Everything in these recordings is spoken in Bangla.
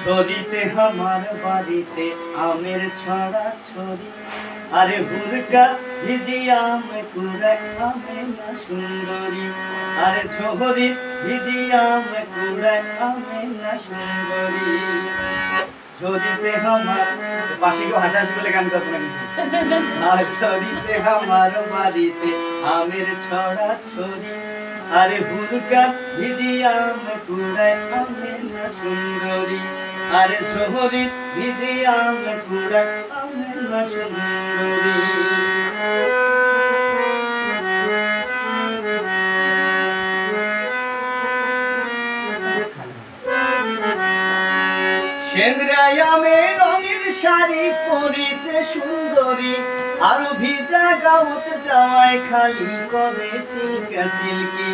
ঝরিতে আমার বাড়িতে আমের ছড়া ছড়ি। আরে হুরকা ভিজি আম কুড়ায় আমে না সুন্দরী। আরে ঝরি ভিজি আম কুড়ায় আমে না সুন্দরী। ঝরিতে আমার পাশে কেউ হাসাহাসি বলে গান করব না কিন্তু আর ছড়িতে আমার বাড়িতে আমের ছড়া ছড়ি। আরে হুরকা ভিজি আম কুড়ায় আমে না সুন্দরী। আরে ঝোহরি ভিজি আম কুড়ায় আমে না সুন্দরী। সেন্দ্রায় আমি রঙের শাড়ি পরিছে সুন্দরী, আরও ভিজা গাউত দেওয়ায় খালি করে চিলকা চিলকি।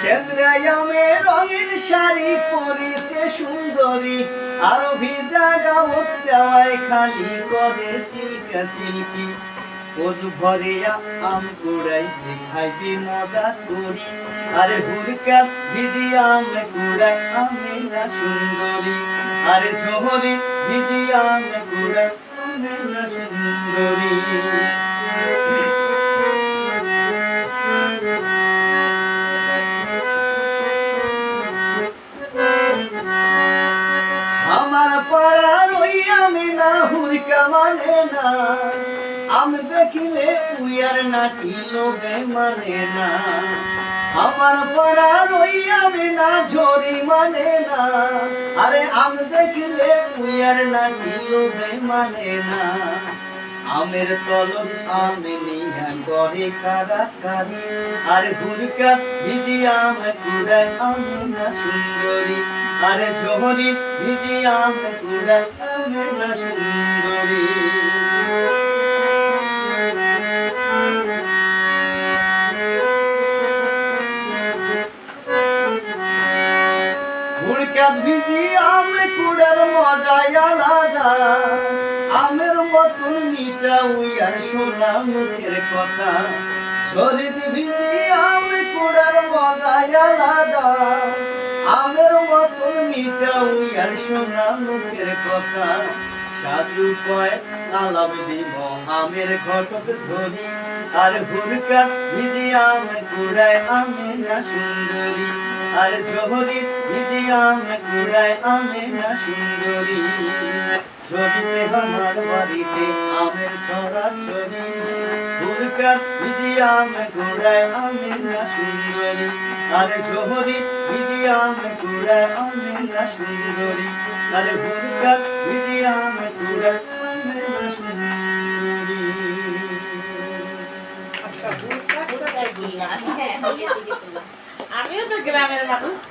সেন্দ্রায় আমি রঙের শাড়ি পরিছে সুন্দরী, আরও ভিজা গাউত দেওয়ায় খালি করে চিলকা চিলকি। ওজু ভরিয়া আম কুড়াইছে খাইবি মজা করি, আরে হুরকা ভিজি আম কুড়াই আমি না সুন্দরী। আরে ঝোহরি ভিজি আম কুড়াই আমি সুন্দরী। আমার ওই আমি না হুরকা মানে না। আমি দেখিলে তুই আর নাকি লোভে মানে না। আমার পাড়ার ওই আমি না ঝরি মানে না। আরে, আমি দেখিলে উইয়ার নাকি লোভে মানে না। আমের তলব আমি নিয়া করে কারাকারি। আরে হুরকা ভিজি আম কুড়ায় আমি না সুন্দরী। আরে ঝোহরি ভিজি আম কুড়ায় আমি না সুন্দরী। হুড়কাত ভিজি আম কুড়ার মজাই আলাদা। আমের মতন মিটা উইয়ার শোনা মুখের কথা। শরীর ভিজি আম কুড়ার মজাই আলাদা। আমের মতন মিটা উইয়ার শোনা মুখের কথা। সাধু কয়, আলাপ দিব আমের ঘটক ধরি। আর হুরকা ভিজি আম কুড়ায় আমি না সুন্দরী। আর ঝহরি ভিজি আম কুড়ায় আমি না সুন্দরী ছড়িতে আমার বাড়িতে আমের ছড়া ছড়ি হুরকা ভিজি আম কুড়ায় আমি না সুন্দরী, আর ঝহরি ভিজি আম কুড়ায় আমি না সুন্দরী, আর হুরকা ভিজি আম কুড়ায় আমি না সুন্দরী। Mira que la mi hermano.